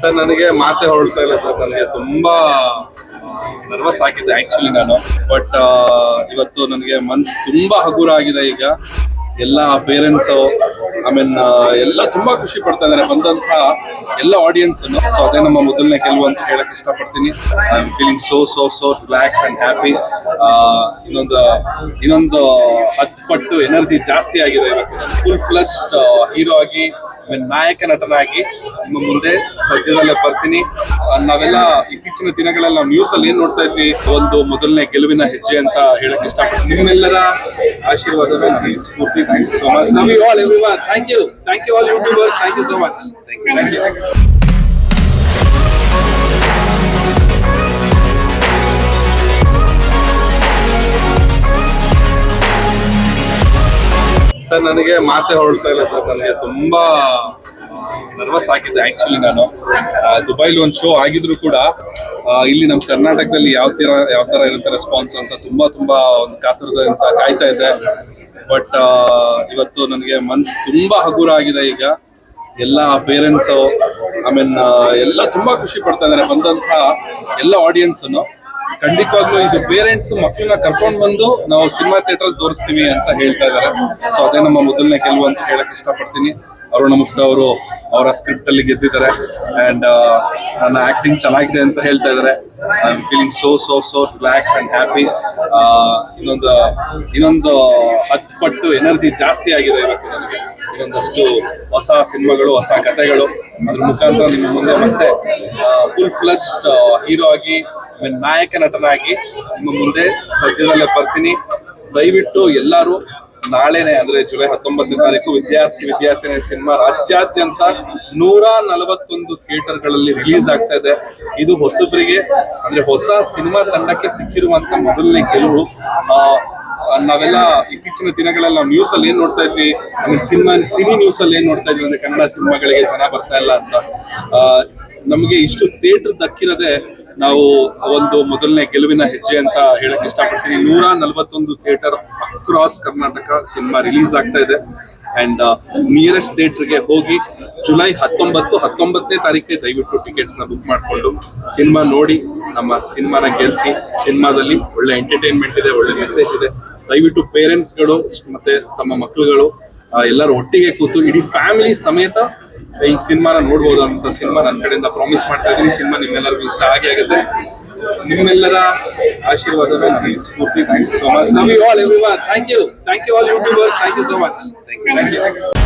Sir, ನನಗೆ ಮಾತೆ ಹೊರಡ್ತಾ ಇಲ್ಲ ಸರ್. ನನಗೆ ತುಂಬಾ ನರ್ವಸ್ ಆಗಿದ್ದೆ ಆಕ್ಚುಲಿ ನಾನು. ಬಟ್ ಇವತ್ತು ನನಗೆ ಮನ್ಸು ತುಂಬಾ ಹಗುರ ಆಗಿದೆ ಈಗ. ಎಲ್ಲ ಪೇರೆಂಟ್ಸ್ ಐ ಮೀನ್ ಎಲ್ಲ ತುಂಬಾ ಖುಷಿ ಪಡ್ತಾ ಇದ್ದಾರೆ. ಬಂದಂತ ಎಲ್ಲ ಆಡಿಯನ್ಸ್ ಸೊ ಅದೇ ನಮ್ಮ ಮೊದಲನೇ ಗೆಲುವು ಅಂತ ಹೇಳಕ್ ಇಷ್ಟಪಡ್ತೀನಿ. I am feeling so so so relaxed and happy ಇನ್ನೊಂದು ಇನ್ನೊಂದು ಹತ್ತು ಪಟ್ಟು ಎನರ್ಜಿ ಜಾಸ್ತಿ ಆಗಿದೆ ಫುಲ್ ಫ್ಲಜ್ಡ್ ಹೀರೋ ಆಗಿ ನಾಯಕ ನಟನಾಗಿ ನಿಮ್ಮ ಮುಂದೆ ಸದ್ಯದಲ್ಲೇ ಬರ್ತೀನಿ. ನಾವೆಲ್ಲ ಇತ್ತೀಚಿನ ದಿನಗಳಲ್ಲಿ ನಾವು ನ್ಯೂಸ್ ಅಲ್ಲಿ ಏನ್ ನೋಡ್ತಾ ಇದ್ವಿ? ಒಂದು ಮೊದಲನೇ ಗೆಲುವಿನ ಹೆಜ್ಜೆ ಅಂತ ಹೇಳಕ್ ಇಷ್ಟಪಡ್ತೀನಿ. ನಿಮ್ಮೆಲ್ಲರ ಆಶೀರ್ವಾದ ನನಗೆ ಸ್ಫೂರ್ತಿ. Thank you so much you all thank you thank you all YouTubers thank you so much thank you sir, ನನಗೆ ಮಾತೆ ಹೊರಡ್ತಾ ಇಲ್ಲ ಸರ್. ನನಗೆ ತುಂಬಾ ನರ್ವಸ್ ಆಗಿದ್ದೆ ಆಕ್ಚುಲಿ ನಾನು. ದುಬೈಲಿ ಒಂದು ಶೋ ಆಗಿದ್ರು ಕೂಡ ಇಲ್ಲಿ ನಮ್ಮ ಕರ್ನಾಟಕದಲ್ಲಿ ಯಾವ ತರ ಯಾವ ತರ ಇರುತ್ತೆ ರೆಸ್ಪಾನ್ಸ್ ಅಂತ ತುಂಬಾ ತುಂಬಾ ಒಂದು ಅಂತ ಕಾಯ್ತಾ ಇದ್ದೆ. ಬಟ್ ಇವತ್ತು ನನಗೆ ಮನ್ಸು ತುಂಬಾ ಹಗುರ ಆಗಿದೆ ಈಗ. ಎಲ್ಲ ಪೇರೆಂಟ್ಸ್ ಐ ಮೀನ್ ಎಲ್ಲ ತುಂಬಾ ಖುಷಿ ಪಡ್ತಾ ಇದ್ದಾರೆ. ಬಂದಂತ ಎಲ್ಲ ಆಡಿಯನ್ಸ್ ಖಂಡಿತವಾಗ್ಲೂ ಇದು ಪೇರೆಂಟ್ಸ್ ಮಕ್ಕಳನ್ನ ಕರ್ಕೊಂಡು ಬಂದು ನಾವು ಸಿನಿಮಾ ಥಿಯೇಟರ್ ತೋರಿಸ್ತೀವಿ ಅಂತ ಹೇಳ್ತಾ ಇದ್ದಾರೆ ಸೊ ಅದೇ ನಮ್ಮ ಮೊದಲನೇ ಗೆಲುವು ಅಂತ ಹೇಳಕ್ ಇಷ್ಟಪಡ್ತೀನಿ. ಅರುಣ ಮುಕ್ತ ಅವರು ಅವರ ಸ್ಕ್ರಿಪ್ಟ್ ಅಲ್ಲಿ ಗೆದ್ದಿದ್ದಾರೆ. ಅಂಡ್ ನನ್ನ ಆಕ್ಟಿಂಗ್ ಚೆನ್ನಾಗಿದೆ ಅಂತ ಹೇಳ್ತಾ ಇದ್ದಾರೆ I am feeling so so so relaxed and happy ಇನ್ನೊಂದು ಇನ್ನೊಂದು ಹತ್ತು ಪಟ್ಟು ಎನರ್ಜಿ ಜಾಸ್ತಿ ಆಗಿದೆ ಇವತ್ತು ನನಗೆ. ಇನ್ನೊಂದಷ್ಟು ಹೊಸ ಸಿನಿಮಾಗಳು, ಹೊಸ ಕಥೆಗಳು. ಅದ್ರ ಮುಖಾಂತರ ನಿಮ್ಮ ಮುಂದೆ ಮತ್ತೆ ಫುಲ್ ಫ್ಲಜ್ಡ್ ಹೀರೋ ಆಗಿ ನಾಯಕ ನಟನಾಗಿ ನಿಮ್ಮ ಮುಂದೆ ಸದ್ಯದಲ್ಲೇ ಬರ್ತೀನಿ. ದಯವಿಟ್ಟು ಎಲ್ಲರೂ ನಾಳೆನೆ ಅಂದ್ರೆ ಜುಲೈ ಹತ್ತೊಂಬತ್ತನೇ ತಾರೀಕು ವಿದ್ಯಾರ್ಥಿ ವಿದ್ಯಾರ್ಥಿನಿ ಸಿನಿಮಾ ರಾಜ್ಯಾದ್ಯಂತ ನೂರ ನಲವತ್ತೊಂದು ಥಿಯೇಟರ್ಗಳಲ್ಲಿ ರಿಲೀಸ್ ಆಗ್ತಾ ಇದೆ. ಇದು ಹೊಸಬರಿಗೆ ಅಂದ್ರೆ ಹೊಸ ಸಿನಿಮಾ ತಂಡಕ್ಕೆ ಸಿಕ್ಕಿರುವಂತ ಮೊದಲನೇ ಗೆಲುವು. ನಾವೆಲ್ಲ ಇತ್ತೀಚಿನ ದಿನಗಳಲ್ಲಿ ನ್ಯೂಸ್ ಅಲ್ಲಿ ಏನ್ ನೋಡ್ತಾ ಇದ್ವಿ? ಸಿನಿಮಾ, ಸಿನಿ ನ್ಯೂಸ್ ಅಲ್ಲಿ ಏನ್ ನೋಡ್ತಾ ಇದ್ವಿ ಅಂದ್ರೆ ಕನ್ನಡ ಸಿನಿಮಾಗಳಿಗೆ ಜನ ಬರ್ತಾ ಇಲ್ಲ ಅಂತ. ನಮಗೆ ಇಷ್ಟು ಥಿಯೇಟರ್ ದಕ್ಕಿರದೆ ನಾವು ಒಂದು ಮೊದಲನೇ ಗೆಲುವಿನ ಹೆಜ್ಜೆ ಅಂತ ಹೇಳಕ್ ಇಷ್ಟಪಡ್ತೀನಿ. ನೂರ ನಲವತ್ತೊಂದು theatre across Karnataka cinema release ಆಗ್ತಾ ಇದೆ. ಅಂಡ್ ನಿಯರೆಸ್ಟ್ ಥಿಯೇಟರ್ಗೆ ಹೋಗಿ ಜುಲೈ ಹತ್ತೊಂಬತ್ತು, ಹತ್ತೊಂಬತ್ತನೇ ತಾರೀಕೆ ದಯವಿಟ್ಟು ಟಿಕೆಟ್ಸ್ನ ಬುಕ್ ಮಾಡಿಕೊಂಡು ಸಿನಿಮಾ ನೋಡಿ, ನಮ್ಮ ಸಿನಿಮಾನ ಗೆಲ್ಸಿ, ಸಿನಿಮಾದಲ್ಲಿ ಒಳ್ಳೆ ಎಂಟರ್ಟೈನ್ಮೆಂಟ್ ಇದೆ, ಒಳ್ಳೆ ಮೆಸೇಜ್ ಇದೆ. ದಯವಿಟ್ಟು ಪೇರೆಂಟ್ಸ್ಗಳು ಮತ್ತೆ ತಮ್ಮ ಮಕ್ಕಳುಗಳು ಎಲ್ಲರೂ ಒಟ್ಟಿಗೆ ಕೂತು, ಇಡೀ ಫ್ಯಾಮಿಲಿ ಸಮೇತ ಈ ಸಿನಿಮಾನ ನೋಡ್ಬೋದು ಅಂತ ಸಿನಿಮಾ ನನ್ನ ಕಡೆಯಿಂದ ಪ್ರಾಮಿಸ್ ಮಾಡ್ತಾ ಇದ್ದೀನಿ. ಸಿನಿಮಾ ನಿಮ್ಮೆಲ್ಲರಿಗೂ ಇಷ್ಟ ಆಗೇ ಆಗುತ್ತೆ. ನಿಮ್ಮೆಲ್ಲರ ಆಶೀರ್ವಾದ ಸ್ಫೂರ್ತಿ. Thank you so much all every thank you thank you all YouTubers thank you so much thank you